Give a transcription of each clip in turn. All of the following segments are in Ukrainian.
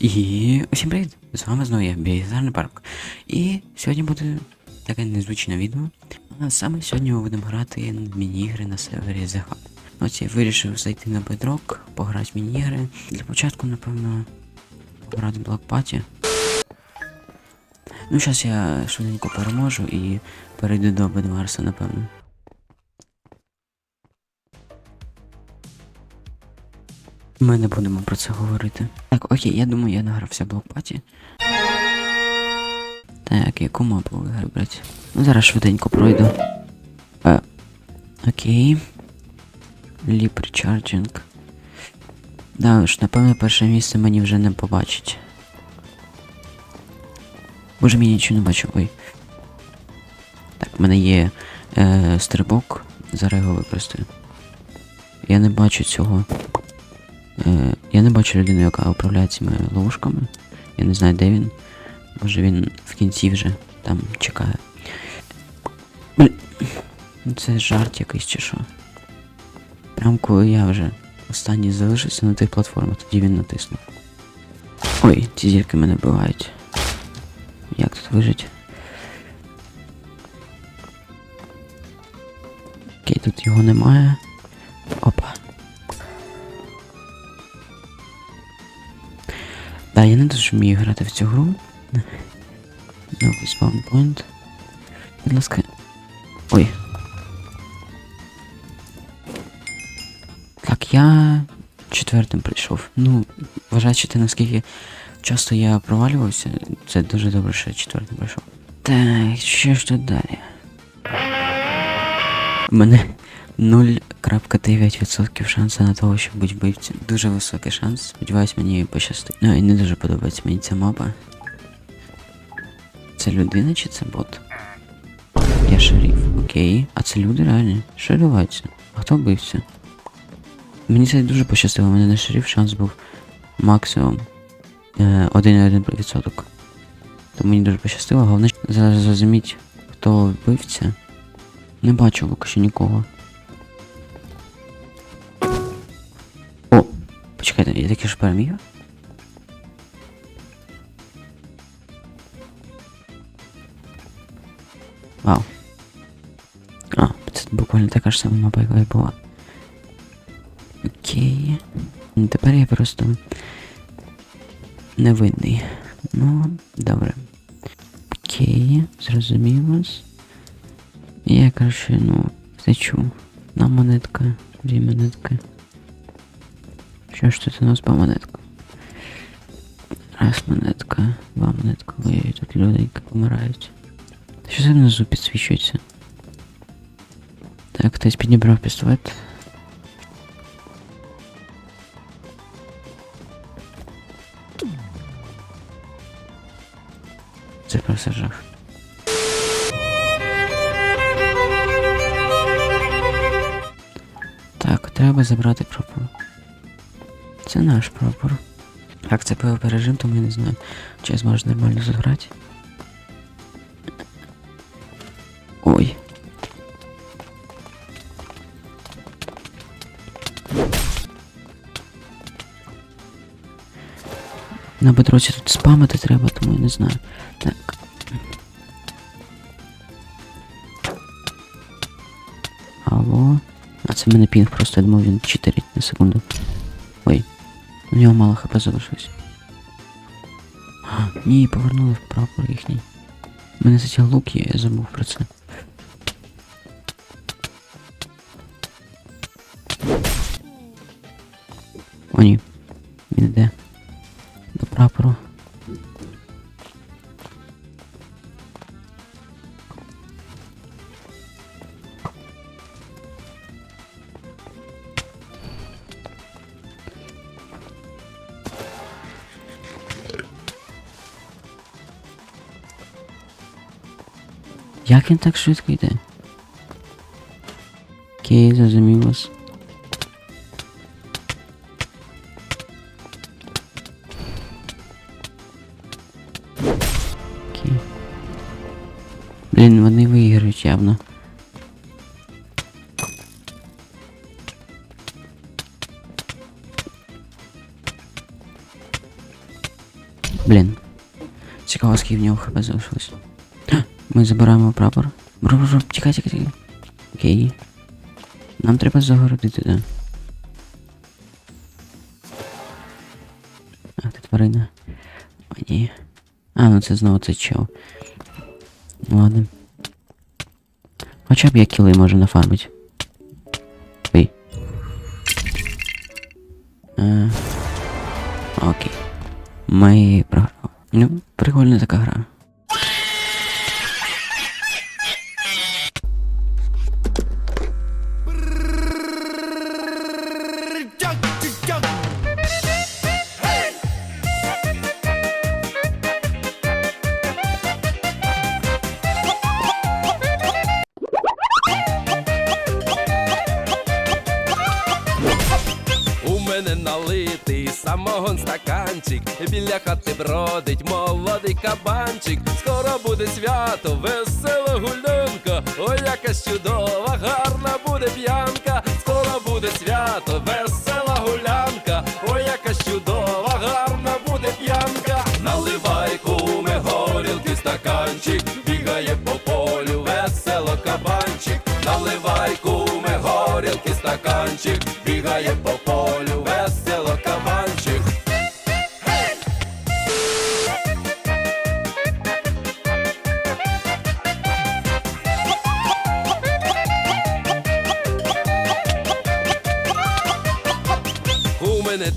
І усім привіт! З вами знову я Біазарний парк. І сьогодні буде таке незвичне відео. А саме сьогодні ми будемо грати міні-ігри на сервері The Hub. Ось я вирішив зайти на Bedrock, пограти в міні-ігри. Для початку, напевно, пограти Black Ну, зараз я швиденько переможу і перейду до Бедварса, напевно. Ми не будемо про це говорити. Так, окей, я думаю, я награвся блокпаті. Так, яку мапу виграти? Ну, зараз швиденько пройду. Е, окей. Ліп речарджинг. Да, ж, напевно, перше місце мені вже не побачить. Боже, мені нічого не бачу. Ой. Так, в мене є е, стрибок. Зараз його використаю. Я не бачу цього. Е, я не бачу людину, яка управляє цими ловушками. Я не знаю, де він. Може він в кінці вже там чекає. Блін. Ну, Це жарт якийсь чи що. Прям коли я вже останній залишився на тих платформах, тоді він натиснув. Ой, ці зірки мене вбивають. Як тут вижить? Окей, тут його немає. Да, я не дуже вмію грати в цю гру. Новий спаунпойнт. Будь ласка. Ой. Так, я четвертим прийшов. Ну, вважаючи те, наскільки часто я провалювався, це дуже добре, що я четвертим прийшов. Так, що ж тут далі? Мене 0,9% шансу на того, щоб бути вбивцем. Дуже високий шанс. Сподіваюсь, мені пощастить. Ну і не дуже подобається мені ця мапа. Це людина чи це бот? Я шериф, окей. А це люди реальні? Що відбувається? А хто вбився? Мені це дуже пощастило, у мене на шериф шанс був максимум е, 1,1%. То мені дуже пощастило, головне зараз зрозуміти, хто вбивця. Не бачу поки що нікого. Почекайте, я таки ж переміг? Вау. А, це буквально така ж сама мапа, яка і була. Окей. Ну, Тепер я просто невинний. Ну, добре. Окей, зрозумів вас. Я, короче, ну, втечу. Одна монетка, дві монетки. Що ж тут у нас по монеткам? Раз монетка, два монетка. Ой, тут люди, помирають. Що це внизу підсвічується? Так, хтось підібрав пістолет. Це просто жах. Так, треба забрати прапор. Це наш прапор. Як це PvP режим, тому я не знаю, чи я зможу нормально заграти. Ой. На бедроці тут спамити треба, тому я не знаю. Так. Алло. А це мене пінг просто, я думав він читерить на секунду. У нього мало хп залишилось. Ні, повернули в прапор їхній. Мене затяг лук я забув про це. Як він так швидко йде? Окей, зрозумів вас. Окей. Блін, вони виграють явно. Блін. Цікаво, скільки в нього хп залишилось. Ми забираємо прапор. Бро, бро, тікай, тікай, тікай. Окей. Нам треба загородити, да. А, ти тварина. О, ні. А, ну це знову цей чел. Ладно. Хоча б я кіли можу нафармити. Ой. А, окей. Ми програли. Ну, прикольна така гра. Стаканчик, біля хати бродить молодий кабанчик. Скоро буде свято, весела гулянка, ой, яка чудова, гарна буде п'янка. Скоро буде свято, весела гулянка, ой, яка чудова, гарна буде п'янка. Наливай куме горілки стаканчик, бігає по полю, весело кабанчик. Наливай куме горілки стаканчик, бігає по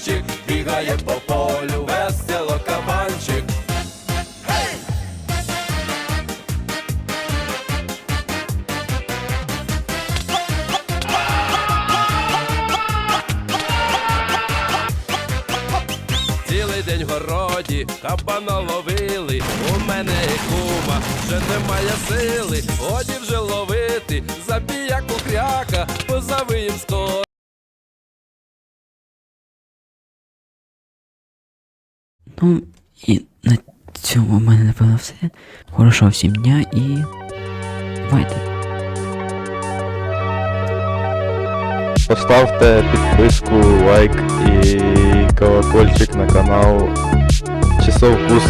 стаканчик, бігає по полю, весело кабанчик. Цілий день в городі, кабана ловили, у мене кума, вже немає сили, годі вже ловити, забія кукряка, позови їм скоро. Ну, і на цьому в мене напевно все. Хорошого всім дня і. Бувайте. Поставте підписку, лайк і колокольчик на канал Часов Вкус